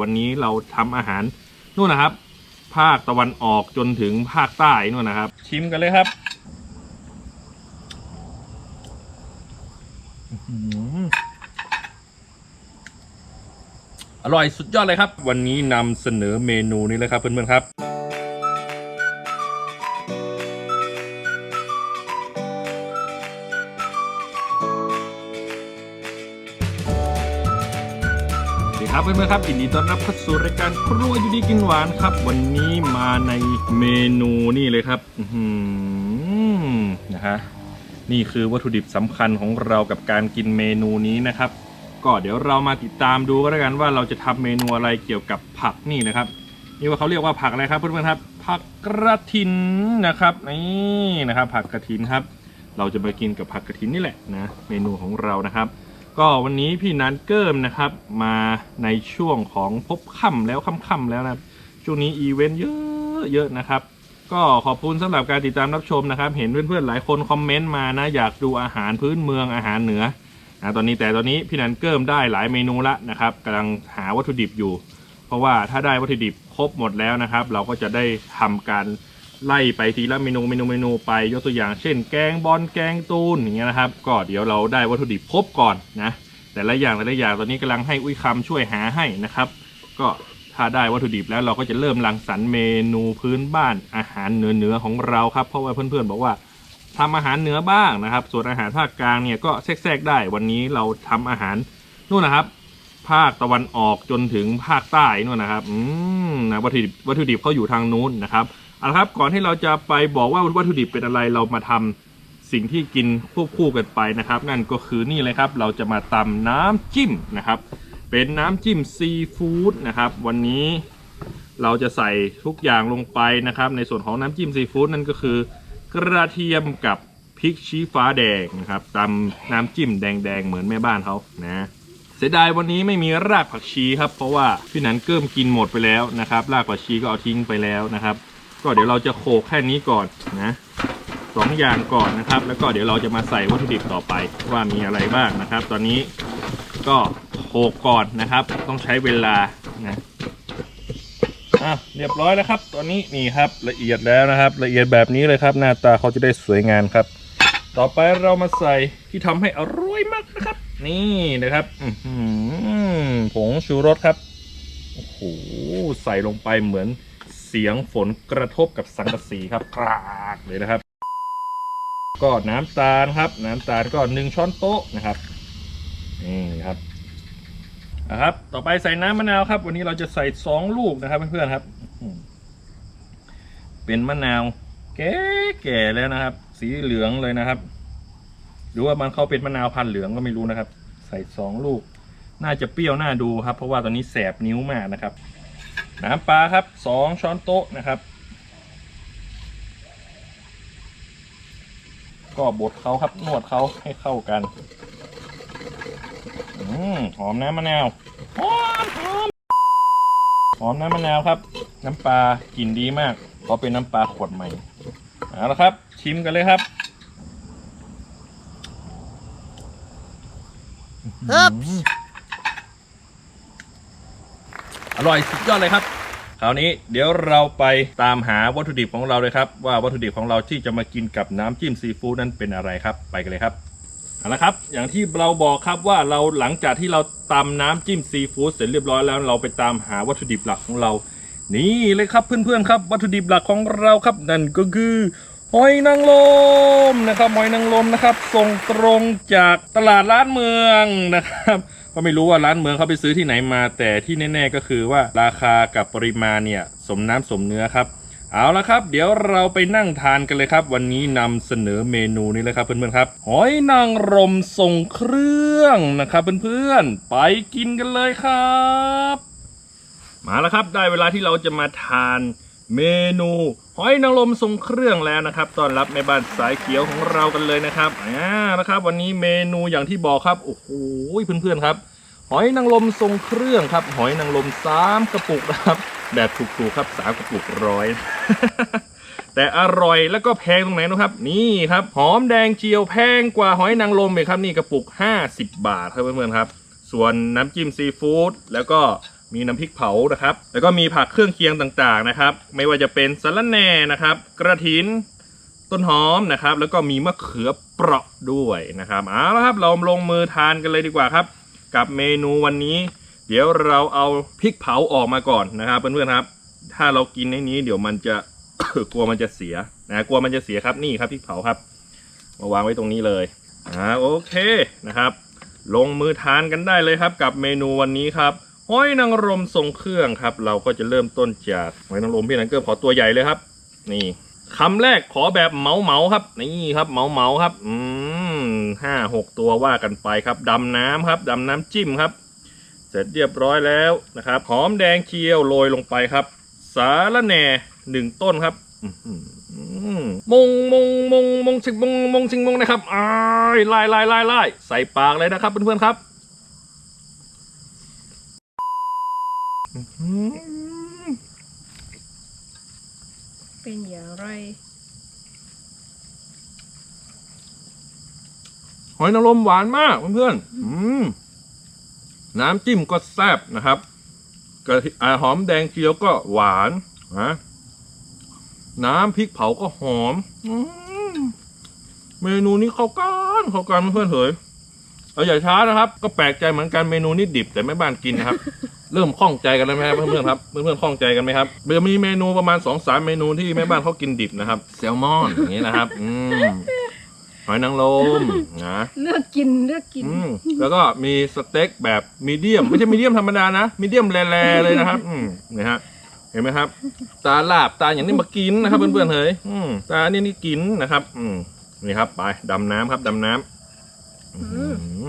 วันนี้เราทำอาหารนู่นนะครับ ภาคตะวันออกจนถึงภาคใต้นู่นนะครับ ชิมกันเลยครับอื้อหืออร่อยสุดยอดเลยครับ วันนี้นำเสนอเมนูนี้เลยครับเพื่อนๆครับ ครับเพื่อนๆครับยินดีต้อนรับเข้าสู่รายการครัวอยู่ดีกินหวานครับ วันนี้มาในเมนูนี่เลยครับนะฮะนี่คือวัตถุดิบสำคัญของเรากับการกินเมนูนี้นะครับ ก็เดี๋ยวเรามาติดตามดูก็แล้วกันว่าเราจะทำเมนูอะไรเกี่ยวกับผักนี่นะครับนี่ว่าเขาเรียกว่าผักอะไรครับเพื่อนๆครับ ผักกระถินนะครับนี่นะครับ ผักกระถินครับ เราจะมากินกับผักกระถินนี่แหละนะเมนูของเรานะครับ ก็วันนี้พี่นันเกิมนะครับ มาในช่วงของพบค่ำแล้วค่ำๆแล้วนะครับ ช่วงนี้อีเวนต์เยอะเยอะนะครับ ก็ขอบคุณสำหรับการติดตามรับชมนะครับ เห็นเพื่อนๆหลายคนคอมเมนต์มานะ อยากดูอาหารพื้นเมืองอาหารเหนือนะตอนนี้แต่ตอนนี้พี่นันเกิมได้หลายเมนูละนะครับกำลังหาวัตถุดิบอยู่ เพราะว่าถ้าได้วัตถุดิบครบหมดแล้วนะครับ เราก็จะได้ทำการ ไล่ไปทีละเมนูเมนูเมนูไปยกตัวอย่างเช่น แกงบอลแกงตูนอย่างเงี้ยนะครับ ก็เดี๋ยวเราได้วัตถุดิบครบก่อนนะแต่ละอย่างแต่ละอย่างตอนนี้กำลังให้อุ้ยคำช่วยหาให้นะครับ ก็ถ้าได้วัตถุดิบแล้วเราก็จะเริ่มรังสรรค์เมนูพื้นบ้านอาหารเหนือเหนือของเราครับเพราะว่าเพื่อนๆบอกว่าทำอาหารเหนือบ้างนะครับ ส่วนอาหารภาคกลางเนี่ยก็แทรกๆได้วันนี้เราทำอาหารนู่นนะครับ ภาคตะวันออกจนถึงภาคใต้นู่นนะครับ อืมนะวัตถุดิบวัตถุดิบเขาอยู่ทางนู้นนะครับ เอาละครับก่อนที่เราจะไปบอกว่าวัตถุดิบเป็นอะไรเรามาทำสิ่งที่กินควบคู่กันไปนะครับ นั่นก็คือนี่เลยครับ เราจะมาตำน้ำจิ้มนะครับ เป็นน้ำจิ้มซีฟู้ดนะครับ วันนี้เราจะใส่ทุกอย่างลงไปนะครับ ในส่วนของน้ำจิ้มซีฟู้ดนั่นก็คือกระเทียมกับพริกชี้ฟ้าแดงนะครับตำน้ำจิ้มแดงๆเหมือนแม่บ้านเขานะเสียดายวันนี้ไม่มีรากผักชีครับ เพราะว่าพี่นันเกิ้มกินหมดไปแล้วนะครับ รากผักชีก็เอาทิ้งไปแล้วนะครับ ก็เดี๋ยวเราจะโขกแค่นี้ก่อนนะสองอย่างก่อนนะครับ แล้วก็เดี๋ยวเราจะมาใส่วัตถุดิบต่อไปว่ามีอะไรบ้างนะครับ ตอนนี้ก็โขกก่อนนะครับ ต้องใช้เวลานะอะเรียบร้อยแล้วครับ ตอนนี้นี่ครับละเอียดแล้วนะครับ ละเอียดแบบนี้เลยครับ หน้าตาเขาจะได้สวยงามครับ ต่อไปเรามาใส่ที่ทำให้อร่อยมากนะครับ นี่นะครับอืผงชูรสครับโอ้โหใส่ลงไปเหมือน สียงฝนกระทบกับสังกะสีครับกรากเลยนะครับ ก็น้ำตาลครับ น้ำตาลก็หนึ่งช้อนโต๊ะนะครับนี่ครับนะครับ ต่อไปใส่น้ำมะนาวครับ วันนี้เราจะใส่สองลูกนะครับเพื่อนๆครับ เป็นมะนาว แก่ๆแล้วนะครับ สีเหลืองเลยนะครับ หรือว่ามันเขาเป็นมะนาวพันเหลืองก็ไม่รู้นะครับ ใส่สองลูก น่าจะเปรี้ยวน่าดูครับ เพราะว่าตอนนี้แสบนิ้วมากนะครับ น้ำปลาครับสองช้อนโต๊ะนะครับ ก็บดเขาครับนวดเขาให้เข้ากันอืมหอมน้ำมะนาวหอมหอมหอมน้ำมะนาวครับ น้ำปลากลิ่นดีมากเพราะเป็นน้ำปลาขวดใหม่เอาละครับ ชิมกันเลยครับ Oops. อ ร่อยสุดยอดเลยครับคราวนี้เดี๋ยวเราไปตามหาวัตถุดิบของเราเลยครับ ว่าวัตถุดิบของเราที่จะมากินกับน้ำจิ้มซีฟู้ดนั้นเป็นอะไรครับ ไปกันเลยครับเอาละครับ อย่างที่เราบอกครับว่าเราหลังจากที่เราตำน้ำจิ้มซีฟู้ดเสร็จเรียบร้อยแล้วเราไปตามหาวัตถุดิบหลักของเรา นี่เลยครับเพื่อนๆครับ วัตถุดิบหลักของเราครับนั่นก็คือหอยนางรมนะครับหอยนางรมนะครับ ส่งตรงจากตลาดร้านเมืองนะครับ ก็ไม่รู้ว่าร้านเมืองเขาไปซื้อที่ไหนมา แต่ที่แน่ ๆ ก็คือว่าราคากับปริมาณเนี่ยสมน้ำสมเนื้อครับ เอาละครับ เดี๋ยวเราไปนั่งทานกันเลยครับ วันนี้นำเสนอเมนูนี้เลยครับเพื่อนๆครับหอยนางรมส่งเครื่องนะครับเพื่อนๆไปกินกันเลยครับ มาแล้วครับได้เวลาที่เราจะมาทาน เมนูหอยนางรมทรงเครื่องแล้วนะครับต้อนรับแม่บ้านสายเขียวของเรากันเลยนะครับอ่านะครับ วันนี้เมนูอย่างที่บอกครับโอ้โหเพื่อนๆครับ หอยนางรมทรงเครื่องครับ หอยนางรมสามกระปุกนะครับ แบบถูกๆครับสามกระปุกร้อยแต่อร่อยแล้วก็แพงตรงไหนนะครับ นี่ครับ หอมแดงเจียวแพงกว่าหอยนางรมเลยครับนี่กระปุก 50 บาทครับเพื่อนๆครับ ส่วนน้ำจิ้มซีฟู้ดแล้วก็ มีน้ำพริกเผานะครับ แล้วก็มีผักเครื่องเคียงต่างๆนะครับ ไม่ว่าจะเป็นสะระแหน่นะครับ กระถิน ต้นหอมนะครับ แล้วก็มีมะเขือเปราะด้วยนะครับเอาละครับเราลงมือทานกันเลยดีกว่าครับ กับเมนูวันนี้ เดี๋ยวเราเอาพริกเผาออกมาก่อนนะครับเพื่อนๆครับ ถ้าเรากินในนี้เดี๋ยวมันจะ กลัวมันจะเสียนะกลัวมันจะเสียครับนี่ครับพริกเผาครับ มาวางไว้ตรงนี้เลยอ่าโอเคนะครับ ลงมือทานกันได้เลยครับ กับเมนูวันนี้ครับ หอยนางรมทรงเครื่องครับ เราก็จะเริ่มต้นจากหอยนางรมพี่นันเกิลขอตัวใหญ่เลยครับ นี่คำแรกขอแบบเหมาเหมาครับ นี่ครับเหมาเหมาครับ อืมห้าหกตัวว่ากันไปครับดำน้ำครับดำน้ำจิ้มครับ เสร็จเรียบร้อยแล้วนะครับหอมแดงเคี่ยวโรยลงไปครับ สาละแหน่หนึ่งต้นครับอืมงมงมงมงชิงมงมงชิงมงนะครับอ้ายไล่ไล่ไล่ไล่ใส่ปากเลยนะครับเพื่อนๆครับอื้อหือ เป็นอย่างไร หอยนางรมหวานมากเพื่อนๆอืมน้ำจิ้มก็แซ่บนะครับกระเทีอ่าหอมแดงเจียวก็หวานนะน้ำพริกเผาก็หอมอมเมนูนี้เข้ากันเข้ากันเพื่อนๆเถย เอาอย่าช้านะครับ ก็แปลกใจเหมือนกันเมนูนี้ดิบแต่แม่บ้านกินนะครับ เริ่มคล่องใจกันแล้วไหมครับเพื่อนๆครับเพื่อนๆคล่องใจกันไหมครับเดี๋ยวมีเมนูประมาณสองสามเมนูที่แม่บ้านเขากินดิบนะครับแซลมอนอย่างนี้นะครับอืมหอยนางรมนะเลือกกินเลือกกิน อืมแล้วก็มีสเต็กแบบมีเดียม ไม่ใช่มีเดียมธรรมดานะมีเดียมแร่ๆเลยนะครับ อืมนี่ฮะเห็นไหมครับ ตาลาบตาอย่างนี้มากินนะครับเพื่อนๆเฮ้ยอืมตานี่นี่กินนะครับ อืมนี่ครับ ไปดำน้ำครับดำน้ำ อื้อหื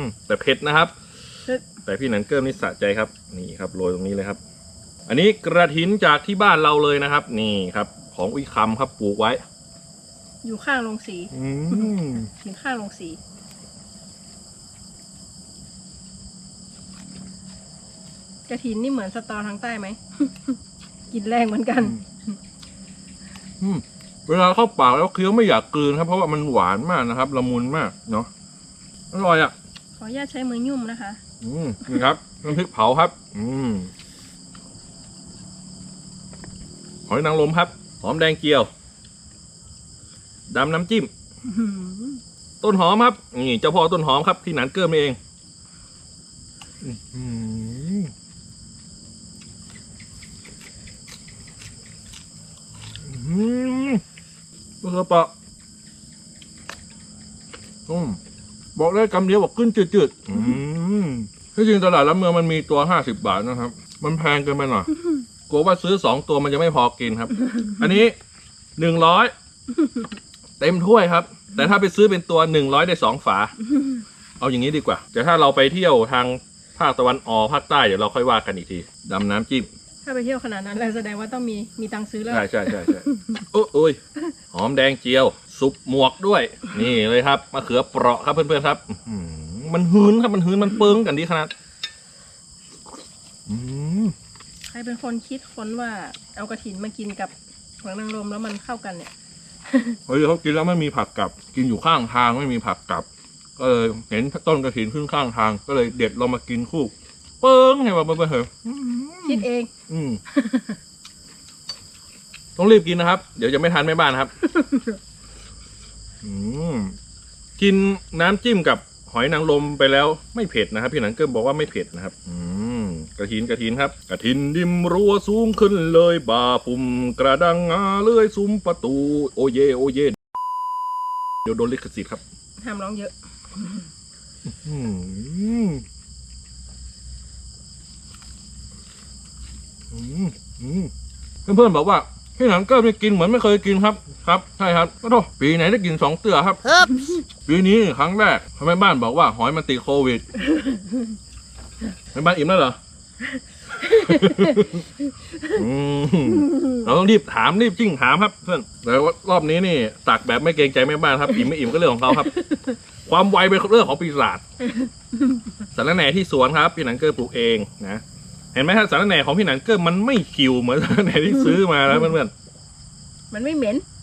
อแต่เผ็ดนะครับ เผ็ด แต่พี่หนันเกิมนี่สะใจครับ นี่ครับโรยตรงนี้เลยครับ อันนี้กระถินจากที่บ้านเราเลยนะครับ นี่ครับ ของอุยคำครับปลูกไว้ อยู่ข้างโรงสีอืมอยู่ข้างโรงสี กระถินนี่เหมือนสตอทางใต้ไหม กินแรงเหมือนกัน อืมเวลาเข้าปากแล้วเคี้ยวไม่อยากกลืนครับ เพราะว่ามันหวานมากนะครับ ละมุนมากเนาะ อร่อยอะ ขออนุญาตใช้มือยุ่มนะคะ อืมนี่ครับน้ำพริกเผาครับ อืมหอยนางรมครับ หอมแดงเจียวดำน้ำจิ้มอื้อหือต้นหอมครับ นี่เจ้าพ่อต้นหอมครับพี่หนานเกิมเองอื้อหืออื้อหือเบอร์ปะอืม บอกได้คำเดียวบอกขึ้นจืดๆอืมที่จริงตลาดละเมืองมันมีตัวห้าสิบบาทนะครับ มันแพงเกินไปหน่อยกลัวว่าซื้อสองตัวมันจะไม่พอกินครับ อันนี้หนึ่งร้อยเต็มถ้วยครับ แต่ถ้าไปซื้อเป็นตัวหนึ่งร้อยได้สองฝา เอาอย่างนี้ดีกว่า แต่ถ้าเราไปเที่ยวทางภาคตะวันออกภาคใต้เดี๋ยวเราค่อยว่ากันอีกทีดำน้ำจิ้มถ้าไปเที่ยวขนาดนั้นแล้วแสดงว่าต้องมีมีตังค์ซื้อแล้วใช่ใช่ใช่ใช่โอ้โอ้ยหอมแดงเจียว ซุปหมวกด้วย นี่เลยครับมะเขือเปราะครับเพื่อนๆครับอื้อหือมันหืนครับมันหืนมันเปิงกันดีขนาดอืมใครเป็นคนคิดค้นว่าเอากระถินมากินกับหอยนางรมแล้วมันเข้ากันเนี่ยเฮ้ยเขากินแล้วไม่มีผักกลับ กินอยู่ข้างทางไม่มีผักกลับ ก็เลยเห็นต้นกระถินขึ้นข้างทาง ก็เลยเด็ดเรามากินคู่ เปิ้งให้ว่าเปิ้งเหรอะคิดเอง อืมต้องรีบกินนะครับ เดี๋ยวจะไม่ทันแม่บ้านนะครับ อืมกินน้ำจิ้มกับหอยนางรมไปแล้วไม่เผ็ดนะครับ พี่หนังเกิมบอกว่าไม่เผ็ดนะครับ อืมกระถินกระถินครับ กระถินดิมรัวสูงขึ้นเลยบาปุ่มกระดังงาเลื่อยซุ้มประตู โอเยโอเยเดี๋ยวโดนลิขสิทธิ์ครับ ห้ามร้องเยอะ อืมอืมอืมเพื่อนๆบอกว่า พี่หนังเกิมนี่กินเหมือนไม่เคยกินครับครับใช่ครับก็โทษปีไหนได้กินสองเตือครับ ปีนี้ครั้งแรกทำไมบ้านบอกว่าหอยมันติดโควิดแม่บ้านอิ่มแล้วเหรอ อืมเราต้องรีบถามรีบจิ้งถามครับเพื่อนแต่ว่ารอบนี้นี่ตักแบบไม่เกรงใจแม่บ้านครับอิ่มไม่อิ่มก็เรื่องของเขาครับ ความไวเป็นเรื่องของปีศาจสารแหน่ที่สวนครับพี่หนังเกอร์ปลูกเองนะ เห็นไหมครับสารแหน่ของพี่หนังเกอร์มันไม่คิวเหมือนสารแหน่ที่ซื้อมาแล้วเพื่อนมันไม่เหม็น ๆ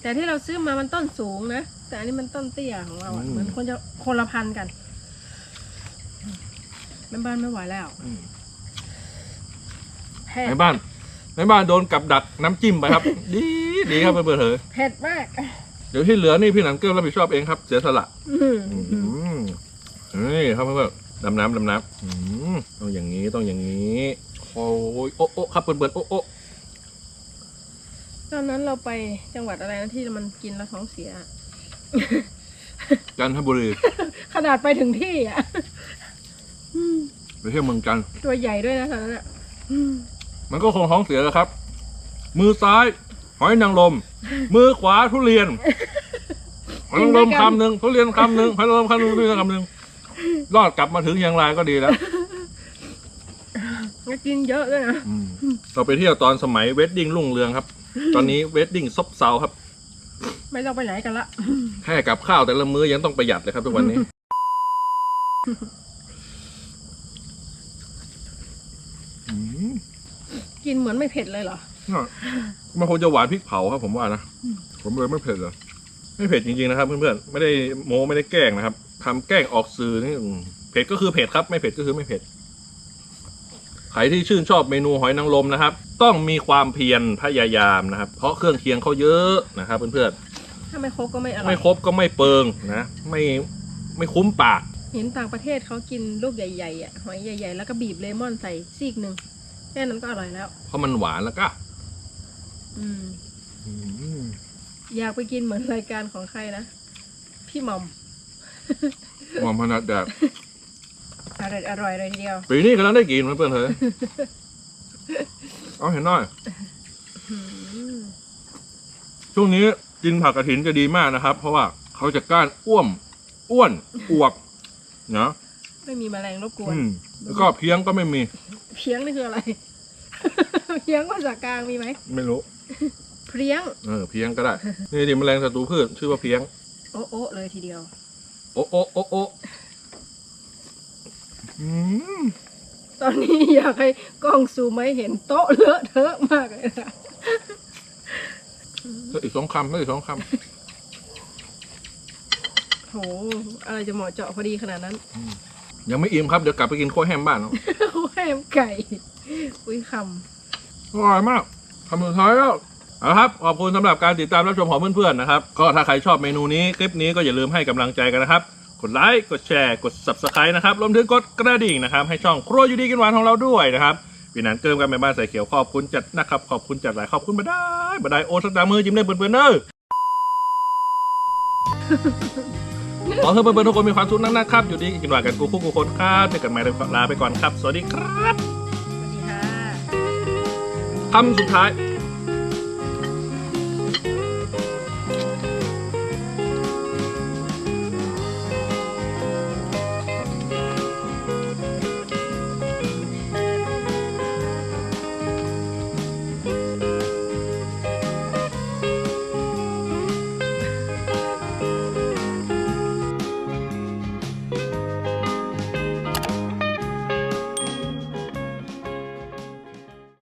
แต่ที่เราซื้อมามันต้นสูงนะ แต่อันนี้มันต้นเตี้ยของเราอะอืมเหมือนคนจะคนละพันธุ์กันแม่บ้านไม่ไหวแล้วอืมเผ็ดในบ้านในบ้านโดนกับดักน้ำจิ้มไปครับ ดีดีครับเพื่อนๆเถอะเผ็ดมาก เดี๋ยวที่เหลือนี่พี่หนังเกลือรับผิดชอบเองครับเสียสละ อืมอืม นี่ครับเพื่อนๆดำน้ำดำน้ำอืมต้องอย่างนี้ต้องอย่างนี้โอ้ยโอ๊ะโอ๊ะครับเพื่อนๆโอ๊ะโอ๊ะตอนนั้นเราไปจังหวัดอะไรนะที่มันกินแล้วท้องเสีย จันทบุรีขนาดไปถึงที่อะอืมไปเที่ยวเมืองจันทร์ตัวใหญ่ด้วยนะตอนนั้นอะอืมมันก็คงท้องเสียแล้วครับ มือซ้าย หอยนางรมมือขวาทุเรียนหอยนางรมคำหนึ่งทุเรียนคำหนึ่งหอยนางรมคำหนึ่งทุเรียนคำหนึ่ง รอดกลับมาถึงเชียงรายก็ดีแล้วแล้วกินเยอะด้วยนะอืมเราไปเที่ยวตอนสมัยเวดดิ้งรุ่งเรืองครับ ตอนนี้เวดดิ้งซบเซาครับ ไม่ต้องไปไหนกันละแค่กับข้าวแต่ละมื้อยังต้องประหยัดเลยครับทุกวันนี้ อืมกินเหมือนไม่เผ็ดเลยเหรอ น่ะมันคงจะหวานพริกเผาครับผมว่านะ ผมเลยไม่เผ็ดเลยไม่เผ็ดจริงๆนะครับ เพื่อนๆ ไม่ได้โม้ไม่ได้แกล้งนะครับ ทำแกล้งออกสื่อนี่อืมเผ็ดก็คือเผ็ดครับ ไม่เผ็ดก็คือไม่เผ็ด ใครที่ชื่นชอบเมนูหอยนางรมนะครับ ต้องมีความเพียรพยายามนะครับ เพราะเครื่องเคียงเขาเยอะนะครับเพื่อนถ้าไม่ครบก็ไม่อๆร่อไม่ย ครบก็ไม่เปิงนะไม่ไม่คุ้มปาก เห็นต่างประเทศเขากินลูกใหญ่ๆอะหอยใหญ่ ๆ แล้วก็บีบเลมอนใส่ซีกหนึ่งแค่นั้นก็อร่อยแล้ว เพราะมันหวานแล้วก็อืม อืมอยากไปกินเหมือนรายการของใครนะ พี่หม่อม หอมพนัดแดดอร่อยอร่อยเลยทีเดียวปีนี้กำลังได้กินเพื่อนๆเถอะเอาเห็นหน่อยอืมช่วงนี้กินผักกระถินจะดีมากนะครับ เพราะว่าเขาจะก้านอ้วม อ้วนอวบนะไม่มีแมลงรบกวนอืมแล้วก็เพียงก็ไม่มี เพียงนี่คืออะไร เพียงภาษากลางมีไหมไม่รู้ เพียง เออเพียงก็ได้ นี่ดิแมลงศัตรูพืชชื่อว่าเพียง โอ๊ะโอ๊ะเลยทีเดียว โอะโอะโอะโอะอืมตอนนี้อยากให้กล้องซูมไม่เห็นโต๊ะเลอะเทอะมากเลยนะแล้วอีกสองคำแล้วอีกสองคโห อะไรจะเหมาะเจาะพอดีขนาดนั้นำยังไม่อิ่มครับเดี๋ยวกลับไปกินโค้แฮมบ้านเนาะแหมไก่ อุ้ยคอร่อยมากคำสุดท้ายแล้ว เอาละครับขอบคุณสำหรับการติดตามรับชมของเพื่อนๆนะครับก็ถ้าใครชอบเมนูนี้คลิปนี้ก็อย่าลืมให้กำลังใจกันนะครับ กดไลค์กดแชร์กด subscribe นะครับรวมถึงกดกระดิ่งนะครับ ให้ช่องครัวอยู่ดีกินหวานของเราด้วยนะครับพี่นันเกิมกันแม่บ้านใส่เขียวขอบคุณจัดนะครับขอบคุณจัดหลายขอบคุณมาได้มาได้โอสักดามือจิ้มได้เปื่อนๆเนอะขอให้เพื่อนๆทุกคนมีความสุขนักๆครับอยู่ดีกินหวานกันกูคู่กูคนครับเจอกันใหม่ลาไปก่อนครับ สวัสดีครับำสวัสดีค่ะคำสุดท้าย Bye.